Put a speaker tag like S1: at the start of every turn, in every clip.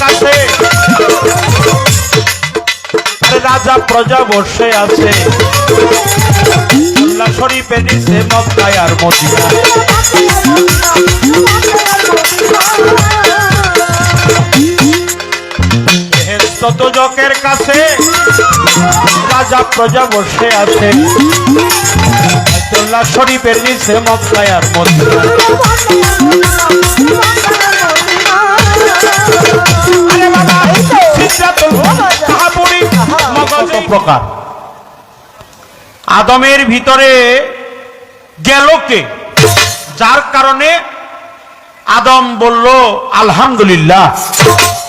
S1: কাছে। রাজা প্রজা বসে আছে। আর মদিনা কাছে। রাজা প্রজা বসে আছে। শরীফের নিচে মক্কায় আর মদিনা প্রকার। আদমের ভিতরে গেল কে? যার কারণে আদম বলল, আলহামদুলিল্লাহ।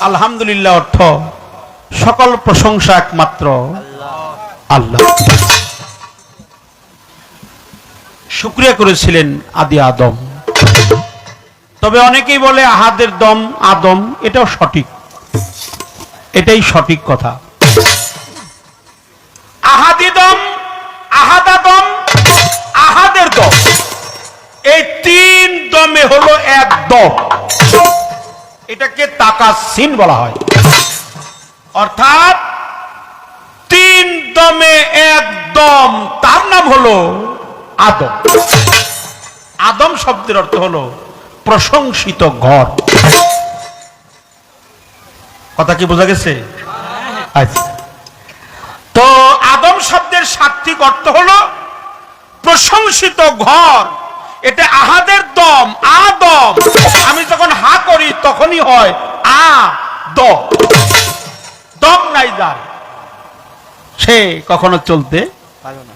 S1: আলহামদুলিল্লাহ অর্থ সকল প্রশংসা একমাত্র আল্লাহ। শুক্রিয়া করেছিলেন আদি আদম। তবে অনেকেই বলে, আহাদের দম আদম। এটাও সঠিক। এটাই সঠিক কথা। আহাদি দম আহাদা দম আহাদের দম এই তিন দমে হলো এক দম। এটাকে বলা হয়। অর্থাৎ তিন দমে এক দম, তার নাম হলো আদম। আদম শব্দের অর্থ হলো প্রশংসিত ঘর। কথা কি বোঝা গেছে? আচ্ছা। আদম শব্দের সাত্বিক অর্থ হলো প্রশংসিত ঘর। এটা আহাদের দম আদম। আমি যখন হা করি তখনই হয় আ দ। দম নাই যার। সে কখনো চলতে পারে না।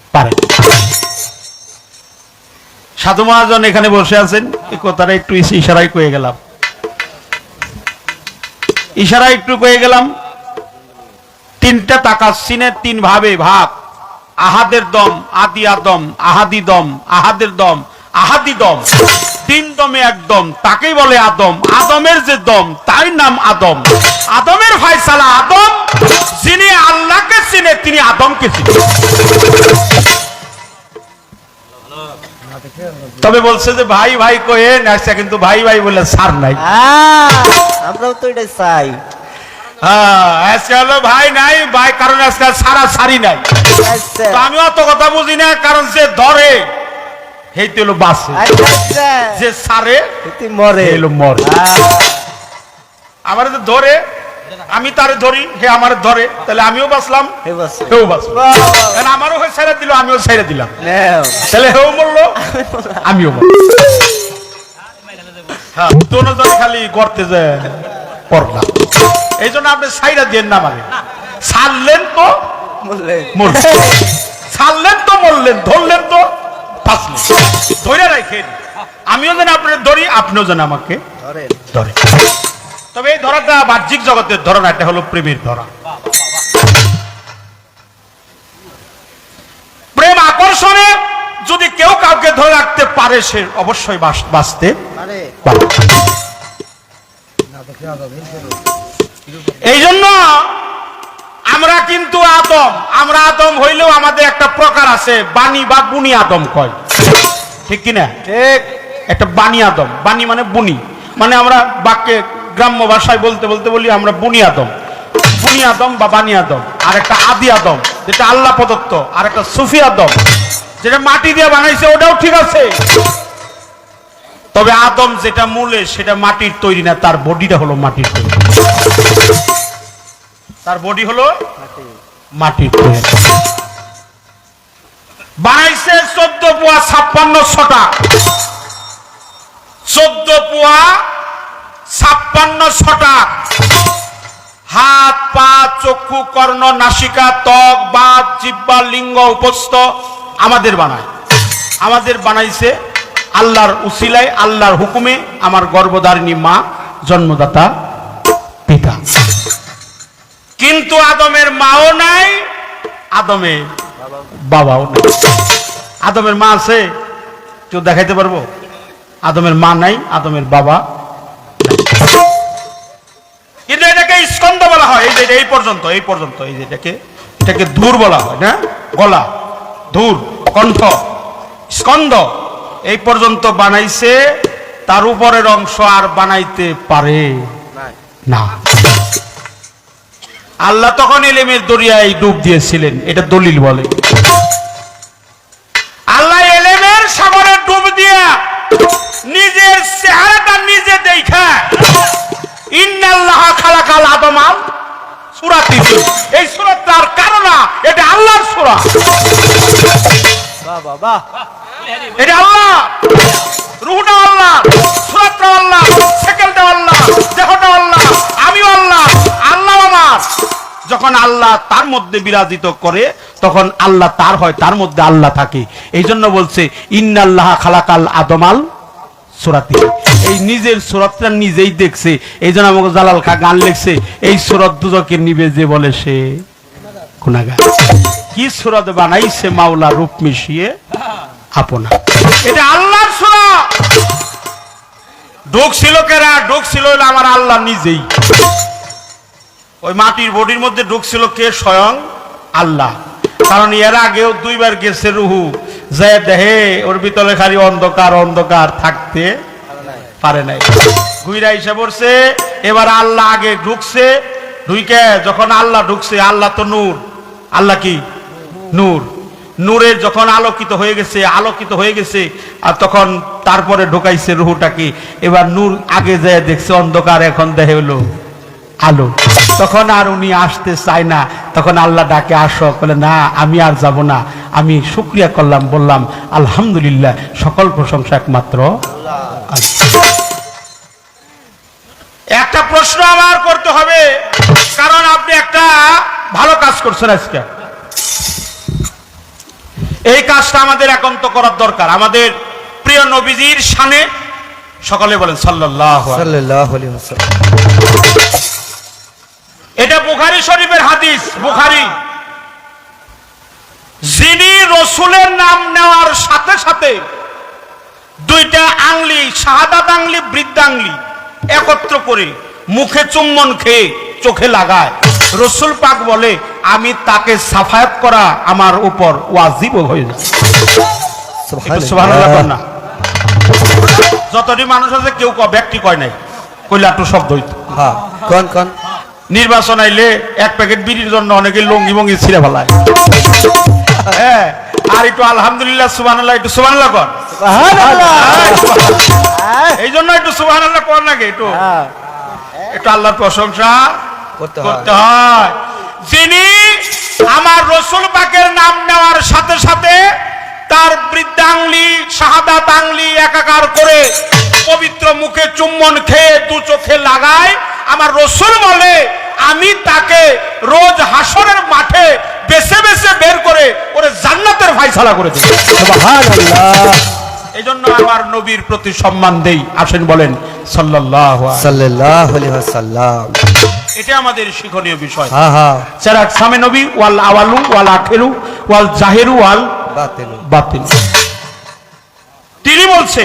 S1: সাধু মহাজন এখানে বসে আছেন। এই কথাটা একটু ইশারায় কয়ে গেলাম। ইশারায় একটু কয়ে গেলাম তিনটা তাকা সিনের তিন ভাবে, ভাগ। আহাদের দম আদি আদম আহাদি দম, আহাদের দম, আহাদি দম। তিন দমে একদম তাকেই বলে আদম। আদমের যে দম তাই নাম আদম। আদমের ফায়সালা আদম, যিনি আল্লাহকে চিনে, তিনি আদমকে চিনে। তবে বলছে যে, ভাই ভাই কয়ে নেছে কিন্তু ভাই ভাই বলে সার নাই।
S2: আমরাও তো এটা চাই।
S1: হ্যাঁ আজকে হলো ভাই নাই ভাই কারণ আজকে সারা সারি নাই।
S2: আচ্ছা।
S1: তো আমি অত কথা বুঝি না কারণ যে ধরে হেইতে হলো বাসে।
S2: আচ্ছা।
S1: যে সারে
S2: মরে।
S1: এলো মরে। আমার ধরে আমি তারে ধরি হে আমার ধরে তাহলে আমিও বাঁচলাম। হেও বাঁচলো কারণ আমারও হয়ে ছেড়ে দিল আমিও ছেড়ে দিলাম। তাহলে হেও মরলো আমিও হ্যাঁ দুজন খালি করতে যে পড়লাম। এই জন্য আপনি সাইরা দিয়ে না মানে ছাড়লেন তো ছাড়লেন তো মরলেন ধরলেন তো ধরে রাখেন। আমিও যেন আপনার ধরি আপনিও যেন আমাকে ধরে তবে এই ধরাটা বাহ্যিক জগতের ধরা না এটা হলো প্রেমের ধরা। প্রেম আকর্ষণে যদি কেউ কাউকে ধরে রাখতে পারে সে অবশ্যই বাঁচতে পারে। এই জন্য আমরা কিন্তু আদম আমরা আদম হইলেও আমাদের একটা প্রকার আছে বাণী বা বুনি আদম কয়। ঠিক কিনা?
S2: ঠিক।
S1: একটা বাণী আদম বাণী মানে বুনি মানে আমরা বাক্যে গ্রাম্য ভাষায় বলতে বলতে বলি আমরা বুনি আদম। বুনি আদম বা বাণী আদম আর একটা আদি আদম যেটা আল্লাহ প্রদত্ত আর একটা সুফি আদম। যেটা মাটি দিয়ে বানাইছে ওটাও ঠিক আছে। তবে আদম যেটা মূলে, সেটা মাটির তৈরি না, তার বডিটা হলো মাটির তৈরি। তার বডি হলো মাটির তৈরি। চোদ্দ পোয়া ছাপ্পান্ন ছটা। চোদ্দ পোয়া ছাপ্পান্ন ছটা। হাত, পা, চক্ষু, কর্ণ, নাসিকা, ত্বক বাদ জিব্বা লিঙ্গ উপস্থ আমাদের বানায়। আমাদের বানাইছে আল্লাহর উসিলায়, আল্লাহর হুকুমে আমার গর্ভধারিণী মা, জন্মদাতা পিতা। কিন্তু আদমের মাও নাই, আদমে বাবাও নাই। আদমের মা আছে, কেউ দেখাইতে পারব? আদমের মা নাই, আদমের বাবা কিন্তু এটাকে স্কন্দ বলা হয়, এই যে এই পর্যন্ত এই পর্যন্ত, এই যে এটাকে এটাকে ধূর বলা হয়, না? গলা, ধূর, কণ্ঠ স্কন্দ এই পর্যন্ত বানাইছে তার উপরের অংশ আর বানাইতে পারে না। আল্লাহ তখন এলেমের দরিয়ায় ডুব দিয়েছিলেন এটা দলিল বলে। আল্লাহ এলেমের সাগরে ডুব দিয়া নিজের চেহারাটা নিজে দেখা। ইন্নাল্লাহ খালাকাল আদমাল সূরা দিয়েছে এই সূরাটার কারণ না, এটা আল্লাহর সূরা
S2: বাহ
S1: এটা আল্লাহ। রুহটা আল্লাহ, সুরাতটা আল্লাহ সেকেন্ডটা আল্লাহ, দেহটা আল্লাহ, আমিও আল্লাহ আল্লাহ আমার। যখন আল্লাহ তার মধ্যে বিরাজিত করে, তখন আল্লাহ তার হয়, তার মধ্যে আল্লাহ থাকে। এই জন্য বলছে, ইন্নাল্লাহ খালাকাল আদমাল সুরাতি। এই নিজের সুরতটা নিজেই দেখছে। এই জন্য আমাকে জালাল খা গান লিখছে, এই সুরত দুজকে নিবে যে বলে সে গুনাগার কি সুরত বানাইছে মাওলা রূপ মিশিয়ে? আপনা। এটা আল্লাহর সুরা। ডোক ছিল কেরা? ডোক ছিল আমার আল্লাহ নিজেই। ওই মাটির বডির মধ্যে ঢুকছিল কে? স্বয়ং আল্লাহ। কারণ এর আগেও দুইবার গেছে রুহু। যে দেহে ওর ভিতরে খালি অন্ধকার অন্ধকার থাকতে পারে নাই। গুইরা এসে পড়ছে, এবার আল্লাহ আগে ঢুকছে। ঢুইকে যখন আল্লাহ ঢুকছে, আল্লাহ তো নূর। আল্লাহ কি? নূর। নূরের যখন আলোকিত হয়ে গেছে, আলোকিত হয়ে গেছে, আর তখন তারপরে ঢোকাইছে রুহুটাকে। এবার নূর আগে যায় দেখছে, অন্ধকার এখন দেহে হলো আলো। তখন আর উনি আসতে চায় না। তখন আল্লাহ ডাকে, আসো। বলে, না, আমি আর যাব না। আমি শুক্রিয়া করলাম, বললাম, আলহামদুলিল্লাহ, সকল প্রশংসা একমাত্র একটা প্রশ্ন আমার করতে হবে, কারণ আপনি একটা ভালো কাজ করছেন আজকে। এই কাজটা আমাদের একান্ত করার দরকার। আমাদের প্রিয় নবীজির সানে সকলে বলেন এটা বুখারি শরীফের হাদিস বুখারি। যিনি রসুলের নাম নেওয়ার সাথে সাথে দুইটা আংলি শাহাদাত আংলি বৃদ্ধাংলি একত্র করে মুখে চুম্বন খেয়ে চোখে লাগায়। রসুল পাক বলে আমি তাকে সাফায়াত করা আমার উপর ওয়াজিব হয়ে না। যতটি মানুষ আছে কেউ ক- ব্যক্তি কয় নাই। কইলে একটু শব্দ হইতো।
S2: হ্যাঁ কোন কোন?
S1: নির্বাচন আইলে এক প্যাকেট বিড়ির জন্য অনেকে লঙ্গি মঙ্গি ছিঁড়ে ফেলায়। হ্যাঁ আর একটু আলহামদুলিল্লাহ সুবহানাল্লাহ একটু সুবহানাল্লাহ কর।
S2: সুবহানাল্লাহ।
S1: এই জন্য একটু সুবহানাল্লাহ কর নাকি একটু?
S2: হ্যাঁ।
S1: একটু আল্লাহর প্রশংসা
S2: করতে হয়।
S1: যিনি আমার রসুল পাকের নাম নেওয়ার সাথে সাথে তার বৃদ্ধাংলি শাহাদাত আংলি একাকার করে পবিত্র মুখে চুম্বন খেয়ে দু চোখে লাগায়। আমার রসুল বলে আমি তাকে রোজ হাসরের মাঠে বেছে বেছে বের করে ওরে জান্নাতের ফাইসালা করে দেব। এই জন্য আমার নবীর প্রতি সম্মান দেই। আসেন বলেন আলাইহি
S2: ওয়াসাল্লাম।
S1: এটা আমাদের শিক্ষণীয় বিষয়।
S2: হ্যাঁ হ্যাঁ
S1: চেরাক সামে নবী ওয়াল আওয়ালু ওয়াল আখেরু ওয়াল জাহেরু ওয়াল
S2: বাতিল।
S1: তিনি বলছে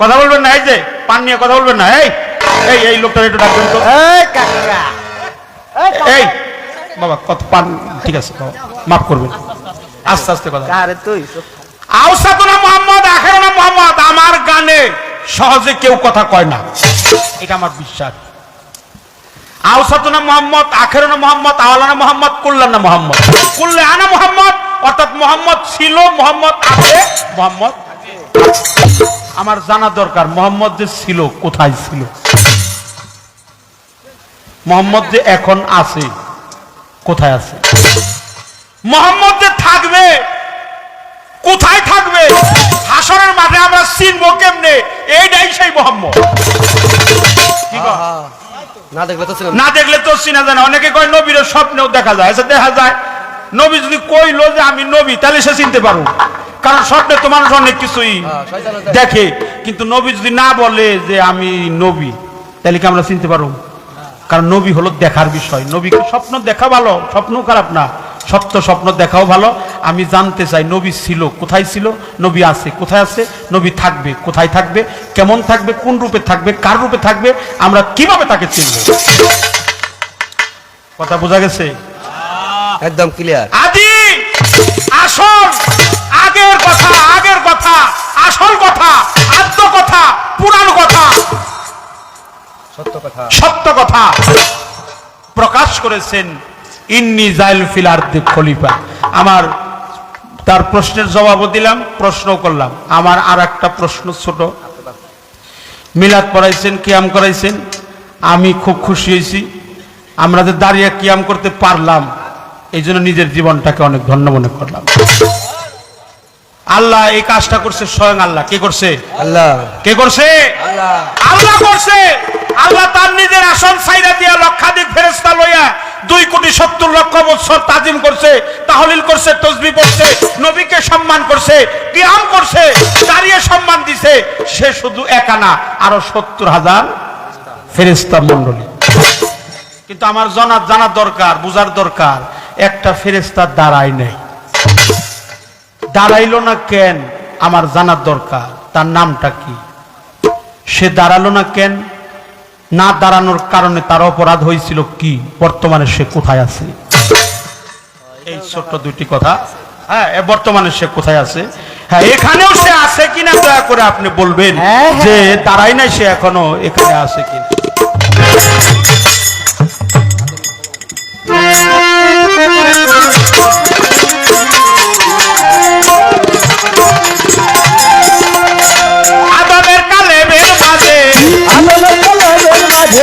S1: কথা বলবেন না এই যে পান নিয়ে কথা বলবেন না এই এই এই লোকটা একটু ডাকবেন তো।
S2: এই
S1: বাবা কত পান ঠিক আছে বাবা মাফ করবেন। আস্তে আস্তে কথা
S2: আরে তুই
S1: আউসাতুনা মোহাম্মদ আখেরানা মোহাম্মদ আমার গানে সহজে কেউ কথা কয় না। এটা আমার বিশ্বাস। আউসাতুনা মোহাম্মদ, আখেরানা মোহাম্মদ, আওয়ালানা মোহাম্মদ, কুল্লানা মোহাম্মদ। কুল্লে মোহাম্মদ, অর্থাৎ মোহাম্মদ ছিল, মোহাম্মদ আছে, মোহাম্মদ আমার জানা দরকার, মোহাম্মদ যে ছিল, কোথায় ছিল? মোহাম্মদ যে এখন আছে, কোথায় আছে? মোহাম্মদ যে থাকবে, কোথায় থাকবে? হাসরের মাঠে আমরা চিনবো কেমনে? এইটাই সেই মোহাম্মদ?
S2: না দেখলে তো
S1: না। দেখলে তো চিনা যায় না। অনেকে কয় নবীর স্বপ্নেও দেখা যায়। আচ্ছা দেখা যায়। নবী যদি কইলো যে আমি নবী তাহলে সে চিনতে পারব কারণ স্বপ্নে তো মানুষ অনেক কিছুই
S2: হ্যাঁ, দেখে।
S1: দেখে। কিন্তু নবী যদি না বলে যে আমি নবী তাহলে কি আমরা চিনতে পারব কারণ নবী হলো দেখার বিষয়। নবীকে স্বপ্ন দেখা ভালো স্বপ্ন খারাপ না। সত্য স্বপ্ন দেখাও ভালো। আমি জানতে চাই নবী ছিল কোথায় ছিল? নবী আছে কোথায় আছে? নবী থাকবে কোথায় থাকবে? কেমন থাকবে? কোন রূপে থাকবে? কার রূপে থাকবে? আমরা কীভাবে তাকে চিনব? কথা বোঝা গেছে?
S2: একদম ক্লিয়ার
S1: আদি আসল আগের কথা আগের কথা আসল কথা আদ্য কথা পুরাণ কথা।
S2: সত্য কথা।
S1: সত্য কথা। প্রকাশ করেছেন ইন্নি জাইল ফিলার খলিফা। আমার তার প্রশ্নের জবাবও দিলাম প্রশ্ন করলাম। আমার আর একটা প্রশ্ন ছোট। মিলাদ পড়াইছেন কিয়াম করাইছেন। আমি খুব খুশি হয়েছি। আমরা যে দাঁড়িয়ে কিয়াম করতে পারলাম এই জন্য নিজের জীবনটাকে অনেক ধন্য মনে করলাম। আল্লাহ এই কাজটা করছে স্বয়ং আল্লাহ। কে করছে?
S2: আল্লাহ।
S1: কে করছে?
S2: আল্লাহ।
S1: আল্লাহ করছে। আল্লাহ তার নিজের আসন সাইরা দিয়া লক্ষাধিক ফেরেস্তা লইয়া দুই কোটি সত্তর লক্ষ বছর তাজিম করছে, তাহলিল করছে, তসবি পড়ছে, নবীকে সম্মান করছে, কিয়াম করছে, দাঁড়িয়ে সম্মান দিছে, সে শুধু একা না, আরও সত্তর হাজার ফেরেস্তা মন্ডলী কিন্তু আমার জানা জানার দরকার, বুঝার দরকার, একটা ফেরেস্তার দাঁড়াই নেই। দাঁড়াইলো না কেন? আমার জানার দরকার, তার নামটা কি? সে দাঁড়াল না কেন? না দাঁড়ানোর কারণে তার অপরাধ হয়েছিল কি? বর্তমানে সে কোথায় আছে? এই ছোট্ট দুইটি কথা। হ্যাঁ বর্তমানে সে কোথায় আছে? হ্যাঁ এখানেও সে আছে কিনা দয়া করে আপনি বলবেন
S2: হ্যাঁ, হ্যাঁ।
S1: যে দাঁড়াই নাই সে এখনও এখানে আছে কিনা। আদমের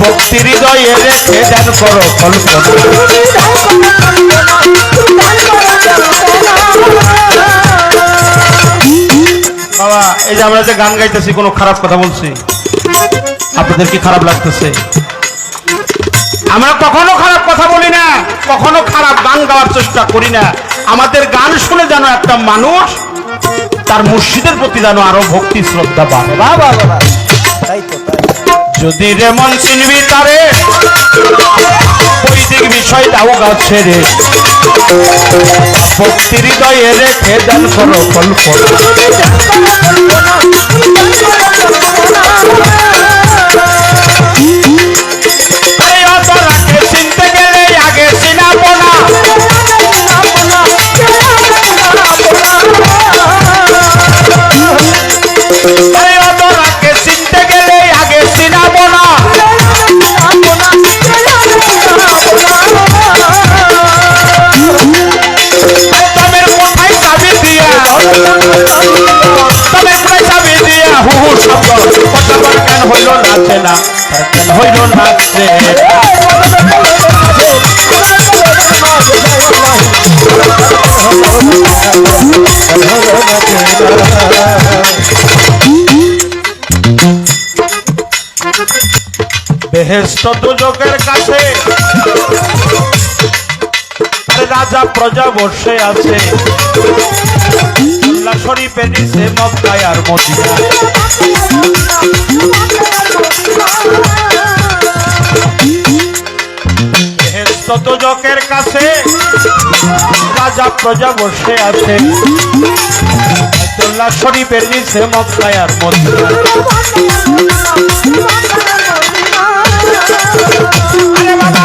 S1: ভক্তি হৃদয়ে দেন করো বাবা, এই যে আমরা যে গান গাইতেছি, কোনো খারাপ কথা বলছি? আপনাদের কি খারাপ লাগতেছে? আমরা কখনো খারাপ কথা বলি না, কখনো খারাপ গান গাওয়ার চেষ্টা করি না। আমাদের গান শুনে যেন একটা মানুষ তার মুর্শিদের প্রতি যেন আরও ভক্তি, শ্রদ্ধা বাড়ে।
S2: বাবা বাবা তাই তো।
S1: যদি রে মন চিনবি তারে বৈদিক বিষয় দাও গাছে রে ভক্তি হৃদয়ে রেখে দেন করো কল্পনা এই হইল দুজকের কাছে রাজা প্রজা বসে আছে। মক্কায় আর মদিনা বেহেস্ত দুজকের কাছে রাজা প্রজা বসে আছে। আব্দুল্লাহ শরীফের নিচে মক্কায় মধ্যে। আরে বাবা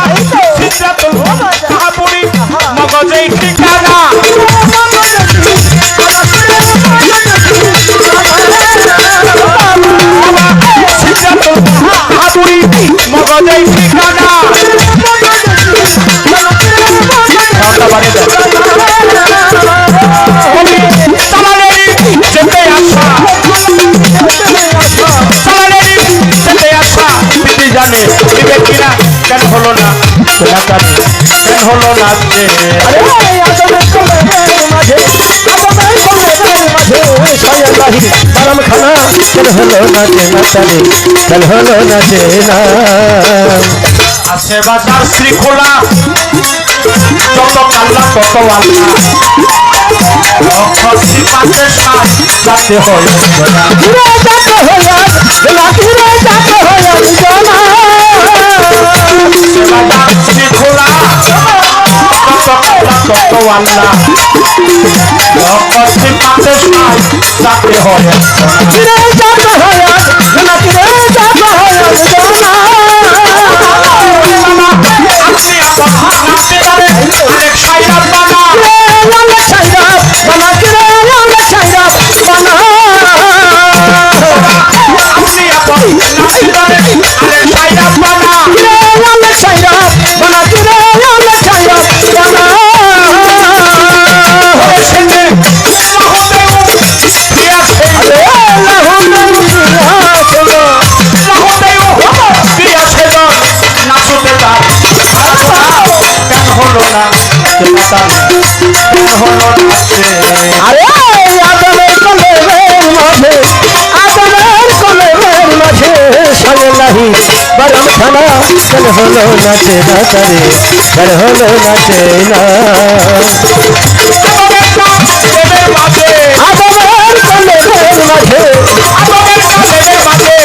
S1: হলো না আছে বাজার শৃঙ্খলা যত পাল্লা তত যাতে হয়। কত আল্লাহ পশ্চিম পাশে সাই যাতে হয়।
S2: হয় না চিরে যাত চল হলো নাচে না তারে চল হলো নাচে না।
S1: কালের মাঝে
S2: আদমের কলের মাঝে
S1: আদমের কালের মাঝে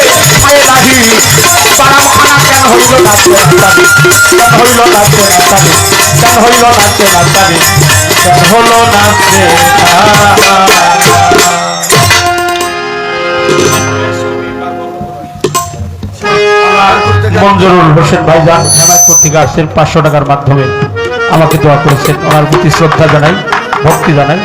S1: মঞ্জুরুল হোসেন ভাইজান হেমায়তপুর পত্রিকা আসছেন পাঁচশো টাকার মাধ্যমে আমাকে দোয়া করেছেন। ওনার প্রতি শ্রদ্ধা জানাই, ভক্তি জানাই।